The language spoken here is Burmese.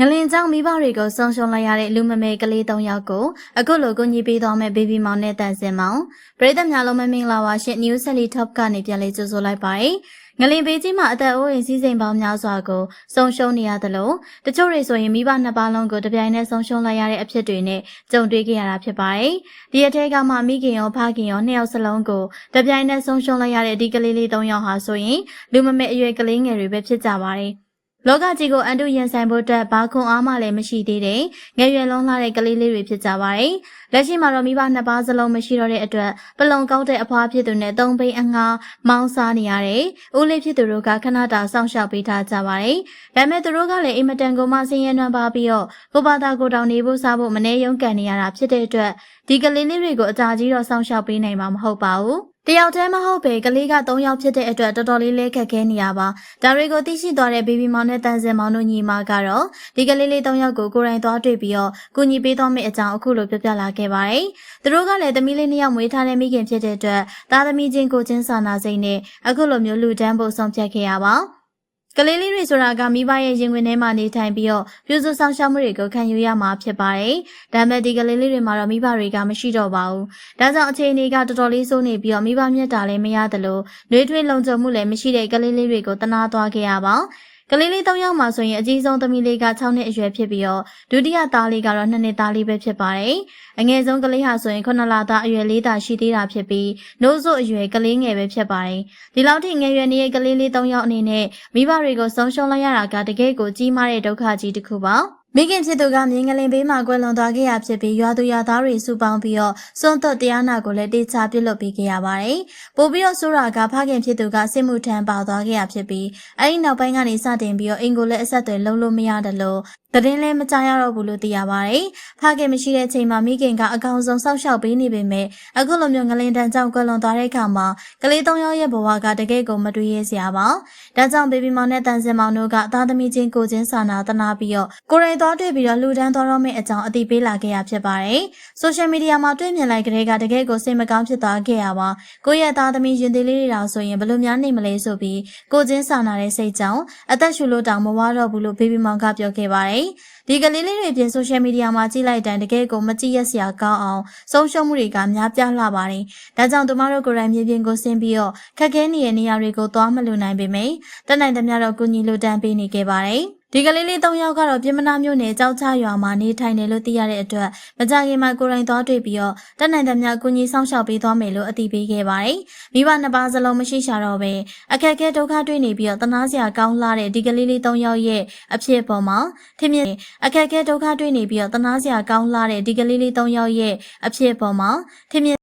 ငလင်ကြောင့်မိဘတွေကိုဆုံးရှုံးလိုက်ရတဲ့လူမမေကလေး၃ယောက်ကိုအခုလိုကူညီပေးသွားမဲ့ဘေဘီမောင်နဲ့တန်စင်မောင်ပရိသတ်များလုံးမမင်္ဂလာပါရှင် New Sally Top ကနေပြန်လေးကြိုဆိုလိုက်ပါတယ်ငလင်ပေးကြီးမှာအသက်အိုးအိမ်စည်းစိမ်ပေါင်းများစွာကိုဆုံးရှုံးနေရသလိုတချို့တွေဆိုရင်မိဘနှစ်ပါးလုံးကိုတပြိုင်နက်ဆုံးရှုံးလိုက်ရတဲ့အဖြစ်တွေနဲ့ကြုံတွေ့ခဲ့ရတာဖြစ်ပါတယ်ဒီအထက်ကမှမိခင်ရောဖခင်ရောနှစ်ယောက်စလုံးကိုတပြိုင်နက်ဆုံးရှုံးလိုက်ရတဲ့ဒီကလေးလေး၃ယောက်ဟာဆိုရင်လူမမေအရွယ်ကလေးငယ်တွေပဲဖြစ်ကြပါတယ် လောကကြီးကိုအန်တုရင်ဆိုင်ဖို့အတွက်ဘာခွန်အားမှလည်းမရှိသေးတဲ့ငယ်ရွယ်လုံးလာတဲ့ကလေးလေးတွေဖြစ်ကြပါတယ်။လက်ရှိမှာတော့မိဘနှစ်ပါးစလုံးမရှိတော့တဲ့အတွက်ပလုံကောက်တဲ့အဖွားဖြစ်သူနဲ့သုံးပိန်အငါမောင်းစားနေရတယ်။ဦးလေးဖြစ်သူတို့ကခဏတာစောင့်ရှောက်ပေးထားကြပါတယ်။ဒါပေမဲ့သူတို့ကလည်းအိမ်မတန်ကိုမှဆင်းရဲနှံပါပြီးတော့ကိုပါတာကိုတောင်နေဖို့စားဖို့မနေရုံကန်နေရတာဖြစ်တဲ့အတွက်ဒီကလေးလေးတွေကိုအကြာကြီးတော့စောင့်ရှောက်ပေးနိုင်မှာမဟုတ်ပါဘူး။ တယောက်တည်းမဟုတ်ပဲကလေးက၃ယောက်ဖြစ်တဲ့အတွက်တော်တော်လေးလေးခက်ခဲနေရပါဒါတွေကိုသိရှိသွားတဲ့ဘေဘီမောင်နဲ့တန်စင်မောင်တို့ညီမကတော့ဒီကလေးလေး၃ယောက်ကိုကိုယ်တိုင်သွားတွေ့ပြီးတော့ကူညီပေးသွားမယ့်အကြောင်းအခုလိုပြောပြလာခဲ့ပါတယ်သူတို့ကလည်းသမီးလေးနှစ်ယောက်မွေးထားတဲ့မိခင်ဖြစ်တဲ့အတွက်သားသမီးချင်းကိုချင်းစာနာစိတ်နဲ့အခုလိုမျိုးလူတန်းဖို့ဆုံးဖြတ်ခဲ့ရပါ ကလေးလေးတွေဆိုတာကမိဘရဲ့ရင်ခွင်ထဲမှာနေထိုင်ပြီးတော့ပြုစုဆောင်ရှောက်မှုတွေကိုခံယူရမှာဖြစ်ပါတယ်။ဒါပေမဲ့ဒီကလေးလေးတွေမှာတော့မိဘတွေကမရှိတော့ပါဘူး။ဒါကြောင့်အခြေအနေကတော်တော်လေးဆိုးနေပြီးတော့မိဘမျက်တာလည်းမရသလိုနှွေးထွေးလုံခြုံမှုလည်းမရှိတဲ့ကလေးလေးတွေကိုတနာသွားခဲ့ရပါ ကလေးလေး၃ယောက်မှဆိုရင်အကြီးဆုံးသမီးလေးက6နှစ်အရွယ်ဖြစ်ပြီးတော့ဒုတိယသားလေးကတော့2နှစ်သားလေးပဲဖြစ်ပါတယ်။အငယ်ဆုံးကလေးဟာဆိုရင်9လသားအရွယ်လေးသာရှိသေးတာဖြစ်ပြီးနိုးစို့အရွယ်ကလေးငယ်ပဲဖြစ်ပါတယ်။ဒီလောက်ထိငယ်ရွယ်နေတဲ့ကလေးလေး၃ယောက်အနေနဲ့မိဘတွေကိုဆုံးရှုံးလိုက်ရတာကတကယ်ကိုကြီးမားတဲ့ဒုက္ခကြီးတစ်ခုပါ။ မိခင်ဖြစ်သူကမြင်းကလင်ဘေးမှာကွယ်လွန်သွားခဲ့ရဖြစ်ပြီးရွာသူရွာသားတွေစုပေါင်းပြီးတော့စွန့်သွတ်တရားနာကိုလည်းတေချာပြုလုပ်ပေးခဲ့ရပါတယ်။ပို့ပြီးတော့ဆိုရာကဖခင်ဖြစ်သူကစစ်မှုထမ်းပါသွားခဲ့ရဖြစ်ပြီးအဲဒီနောက်ပိုင်းကနေစတင်ပြီးတော့အင်ကိုလည်းအဆက်အသွယ်လုံးလို့မရတယ်လို့ သတင်းလည်းမကြားရတော့ဘူးလို့သိရပါတယ်။ဖခင်မရှိတဲ့ချိန်မှာမိခင်ကအကောင်ဆုံးစောက်ရှောက်ပေးနေပေမဲ့အခုလိုမျိုးငလင်တန်ကြောင့်ကွယ်လွန်သွားတဲ့အခါမှာကလေး၃ယောက်ရဲ့ဘဝကတကယ်ကိုမတွေ့ရစရာပါ။ဒါကြောင့်ဘေဘီမောင်နဲ့တန်စင်မောင်တို့ကသားသမီးချင်းကိုချင်းစာနာတနာပြီးတော့ကိုရိုင်းသွားတွေ့ပြီးတော့လူဒန်းသွားတော့မယ့်အကြောင်းအသိပေးလာခဲ့ရဖြစ်ပါတယ်။ social media မှာတွေ့မြင်လိုက်ကြတဲ့ကတကယ်ကိုစိတ်မကောင်းဖြစ်သွားခဲ့ရပါ။ကိုယ့်ရဲ့သားသမီးရင်သေးလေးတွေတောင်ဆိုရင်ဘယ်လိုများနေမလဲဆိုပြီးကိုချင်းစာနာတဲ့စိတ်ကြောင့်အသက်ရှူလို့တောင်မဝါတော့ဘူးလို့ဘေဘီမောင်ကပြောခဲ့ပါတယ်။ဒီကလေးလေးတွေပြင် social media မှာကြည့်လိုက်တိုင်းတကယ်ကိုမကြည့်ရစရာကောင်းအောင်ဆုံးရှုံးမှုတွေကများပြားလှပါတယ်။ဒါကြောင့်ကျမတို့ကိုယ်တိုင်မြေပြင်ကိုဆင်းပြီးတော့ခက်ခဲနေတဲ့နေရာတွေကိုသွားမလို့နိုင်ပေမယ့်တတ်နိုင်သမျှတော့ကူညီလိုတန်းပေးနေခဲ့ပါတယ်။ ဒီကလေးလေး၃ယောက်ကတော့ပြင်မနာမျိုးနဲ့ကြောက်ချရွာမှာနေထိုင်တယ်လို့သိရတဲ့အတွက်မကြခင်မှာကိုယ်တိုင်သွားတွေ့ပြီးတော့တတ်နိုင်သမျှကူညီဆောင်ရှောက်ပေးသွားမယ်လို့အသိပေးခဲ့ပါတယ်။မိဘနှစ်ပါးစလုံးမရှိရှာတော့ပဲအခက်အခဲဒုက္ခတွေ့နေပြီးတော့တနာစရာကောင်းလာတဲ့ဒီကလေးလေး၃ယောက်ရဲ့အဖြစ်ပေါ်မှာထင်မြင်အခက်အခဲဒုက္ခတွေ့နေပြီးတော့တနာစရာကောင်းလာတဲ့ဒီကလေးလေး၃ယောက်ရဲ့အဖြစ်ပေါ်မှာထင်မြင်